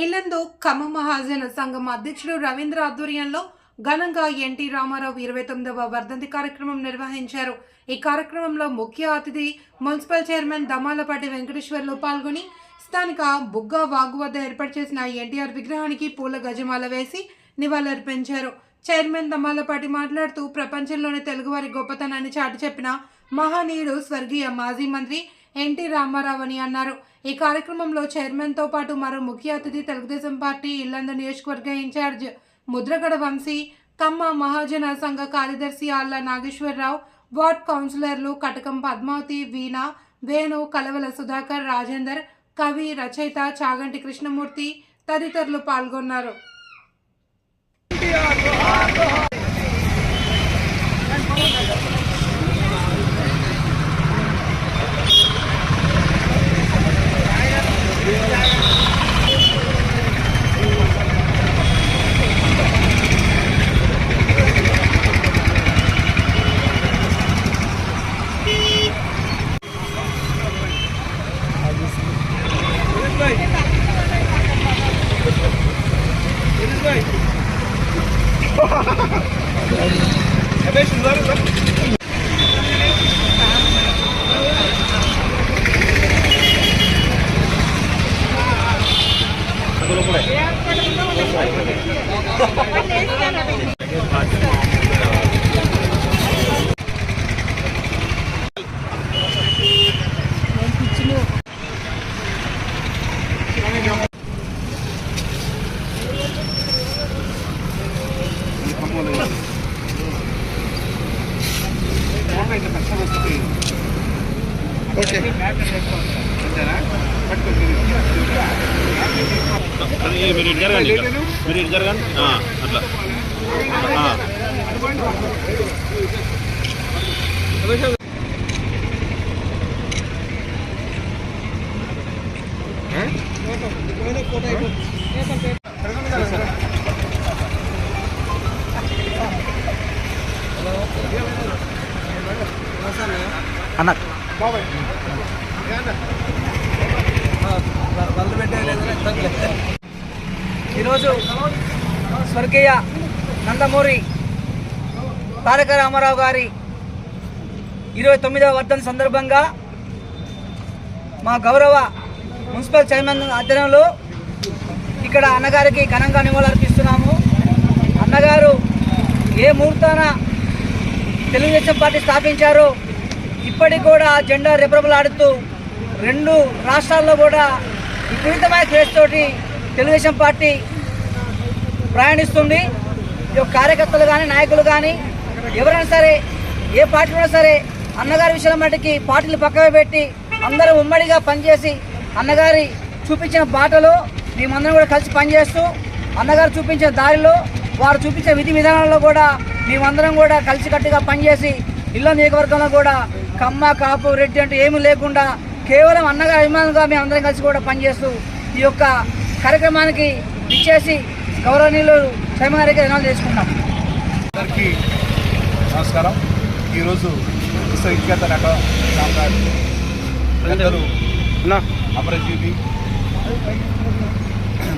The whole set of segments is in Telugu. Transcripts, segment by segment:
ఇల్లందు ఖమ్మ మహాజన సంఘం అధ్యక్షుడు రవీంద్ర ఆధ్వర్యంలో ఘనంగా ఎన్టీ రామారావు ఇరవై తొమ్మిదవ వర్ధంతి కార్యక్రమం నిర్వహించారు. ఈ కార్యక్రమంలో ముఖ్య అతిథి మున్సిపల్ చైర్మన్ దమాలపాటి వెంకటేశ్వర్లు పాల్గొని స్థానిక బుగ్గా వాగు వద్ద ఏర్పాటు చేసిన ఎన్టీఆర్ విగ్రహానికి పూల గజమాల వేసి నివాళులర్పించారు. చైర్మన్ దమాలపాటి మాట్లాడుతూ ప్రపంచంలోని తెలుగువారి గొప్పతనాన్ని చాటి చెప్పిన మహనీయుడు స్వర్గీయ మాజీ మంత్రి ఎన్టీ రామారావు అని అన్నారు. ఈ కార్యక్రమంలో చైర్మన్తో పాటు మరో ముఖ్య అతిథి తెలుగుదేశం పార్టీ ఇల్లందు నియోజకవర్గ ఇన్ఛార్జ్ ముద్రగడ వంశీ కమ్మ మహాజన సంఘ కార్యదర్శి ఆళ్ళ నాగేశ్వరరావు వార్డ్ కౌన్సిలర్లు కటకం పద్మావతి వీణ వేణు కలవల సుధాకర్ రాజేందర్ కవి రచయిత చాగంటి కృష్ణమూర్తి తదితరులు పాల్గొన్నారు. É bem chuzado, tá? మీరు ఇటు జరగండి మీరు ఇటు జరగండి ఆ, అట్లా ఈరోజు స్వర్గీయ నందమూరి తారక రామారావు గారి ఇరవై తొమ్మిదవ వర్ధన సందర్భంగా మా గౌరవ మున్సిపల్ చైర్మన్ ఆధ్వర్యంలో ఇక్కడ అన్నగారికి ఘనంగా నివాళులర్పిస్తున్నాము. అన్నగారు ఏ ముహూర్తాన తెలుగుదేశం పార్టీ స్థాపించారో ఇప్పటికి కూడా ఆ జెండా రెపరెపలాడుతూ రెండు రాష్ట్రాల్లో కూడా విపరీతమైన క్రేజ్ తోటి తెలుగుదేశం పార్టీ ప్రయాణిస్తుంది. ఈ కార్యకర్తలు కానీ నాయకులు కానీ ఎవరైనా సరే ఏ పార్టీ ఉన్నా సరే అన్నగారి విషయం మటుకి పార్టీలు పక్కన పెట్టి అందరూ ఉమ్మడిగా పనిచేసి అన్నగారి చూపించిన బాటలో మేమందరం కూడా కలిసి పనిచేస్తూ అన్నగారు చూపించిన దారిలో వారు చూపించిన విధి విధానాల్లో కూడా మేమందరం కూడా కలిసికట్టుగా పనిచేసి ఇళ్ళ నియోజకవర్గంలో కూడా కమ్మ కాపు రెడ్డి అంటూ ఏమీ లేకుండా కేవలం అన్నగారి అభిమానులుగా మేము అందరం కలిసి కూడా పనిచేస్తూ ఈ యొక్క కార్యక్రమానికి ఇచ్చేసి గౌరవనీయులు క్షేమ గారికి ధన్యవాదాలు చేసుకుంటాం అందరికీ నమస్కారం. ఈరోజు విశ్వవిఖ్యాత నట సామ్రాట్. పెద్దలు అమరజీవి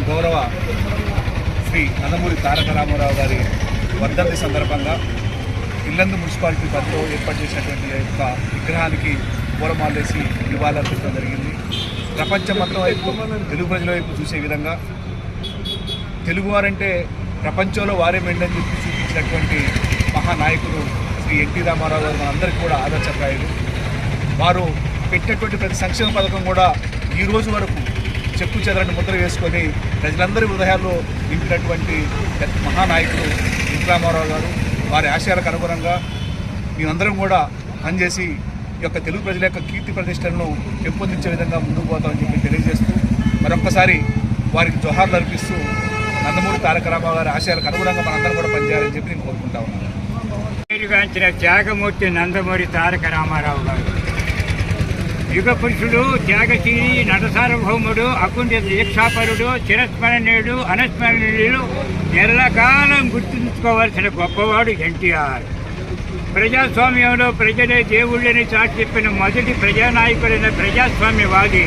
గౌరవ శ్రీ నందమూరి తారక రామారావు గారి వర్ధంతి సందర్భంగా ఇల్లందు మున్సిపాలిటీ పరిధిలో ఏర్పాటు చేసినటువంటి యొక్క విగ్రహానికి పూలమాలేసి నివాళులర్పించడం జరిగింది. ప్రపంచం మొత్తం వైపు తెలుగు ప్రజల వైపు చూసే విధంగా తెలుగువారంటే ప్రపంచంలో వారే మెండని చెప్పి చూపించినటువంటి మహానాయకుడు శ్రీ ఎన్టీ రామారావు గారు మనందరికీ కూడా ఆదర్శప్రాయుడు వారు పెట్టినటువంటి ప్రతి సంక్షేమ పథకం కూడా ఈ రోజు వరకు చెప్పు చెదరని ముద్ర వేసుకొని ప్రజలందరి హృదయాల్లో నింపినటువంటి మహానాయకుడు ఎన్టీ రామారావు గారు. వారి ఆశయాలకు అనుగుణంగా మేమందరం కూడా పనిచేసి ఈ యొక్క తెలుగు ప్రజల యొక్క కీర్తి ప్రతిష్టలను పెంపొందించే విధంగా ముందుకు పోతామని చెప్పి తెలియజేస్తూ మరొక్కసారి వారికి జోహార్లు అర్పిస్తూ నందమూరి తారక రామారావు గారి ఆశయాలకు అనుగుణంగా మనందరం కూడా పనిచేయాలని చెప్పి నేను కోరుకుంటా ఉన్నాను. త్యాగమూర్తి నందమూరి తారక రామారావు గారు. యుగ పురుషుడు త్యాగశీలి నటసార్వభౌముడు అకుంఠ దీక్షాపరుడు చిరస్మరణీయుడు అనస్మరణీయుడు ఎల్లకాలం గుర్తుంచుకోవాల్సిన గొప్పవాడు ఎన్టీఆర్. ప్రజాస్వామ్యంలో ప్రజలే దేవుళ్ళని చాటి చెప్పిన మొదటి ప్రజానాయకుడైన ప్రజాస్వామ్యవాది.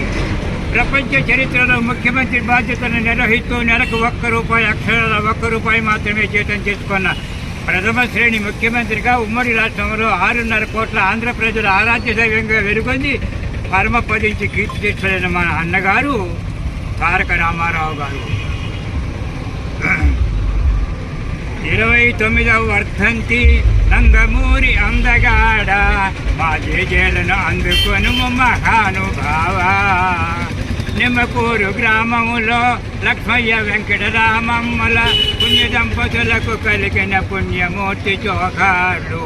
ప్రపంచ చరిత్రలో ముఖ్యమంత్రి బాధ్యతను నిర్వహిస్తూ నెలకు ఒక్క రూపాయి అక్షరాల ఒక్క రూపాయి మాత్రమే జీతం చేసుకున్న ప్రథమ శ్రేణి ముఖ్యమంత్రిగా ఉమ్మడి రాష్ట్రంలో ఆరున్నర కోట్ల ఆంధ్ర ప్రజల ఆరాధ్య దైవంగా వెలుగొంది పరమపదించి కీర్తి తెచ్చలేని మన అన్నగారు తారక రామారావు గారు. ఇరవై తొమ్మిదవ వర్ధంతి నందమూరి అందగాడ మా జేజేలను అందుకొను మహానుభావ. నిమ్మకూరు గ్రామములో లక్ష్మయ్య వెంకటరామమ్మల పుణ్య దంపతులకు కలిగిన పుణ్యమూర్తి జోగాలు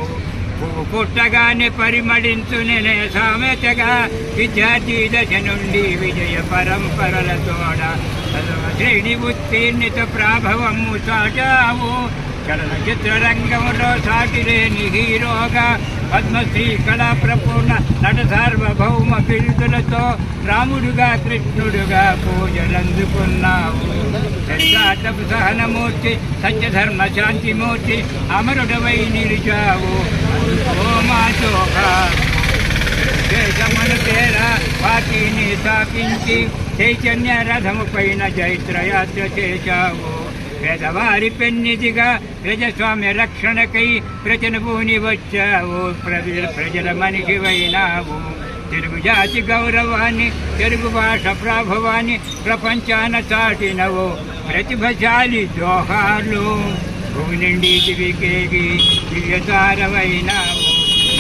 పుట్టగానే పరిమళించు నేనే సామెతగా విద్యార్థి దశ నుండి విజయ పరంపరల తోడ శ్రేణి ఉత్తీర్ణిత ప్రాభవము సాటావు చలనచిత్ర రంగంలో సాటిలేని హీరోగా పద్మశ్రీ కళా ప్రపూర్ణ నట సార్వభౌమ బిరుదులతో రాముడుగా కృష్ణుడుగా పూజలందుకున్నావు. సహనమూర్తి సత్యధర్మ శాంతిమూర్తి అమరుడవై నిలిచావు. అందుకో మా చోకా దేశమును స్థాపించి చైతన్య రథము పైన చైత్రయాత్ర చేశావు పేదవారి పెన్నిదిగా ప్రజస్వామ్య రక్షణకై ప్రజనభూని వచ్చావు ప్రజల ప్రజల మనిషివైనావు తెలుగు జాతి గౌరవాన్ని తెలుగు భాష ప్రాభవాన్ని ప్రపంచాన చాటినవు ప్రతిభశాలి జోహార్లు భూమి నిండి దివికేగి దివ్యతారవైనావు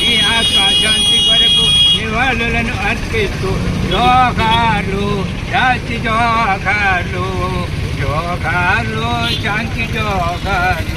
ఈ ఆకాశాంతి కొరకు నివాళులను అర్పిస్తూ జోహార్లు శాంతి జోహార్లు జోహార్లు శాంతి జోహార్లు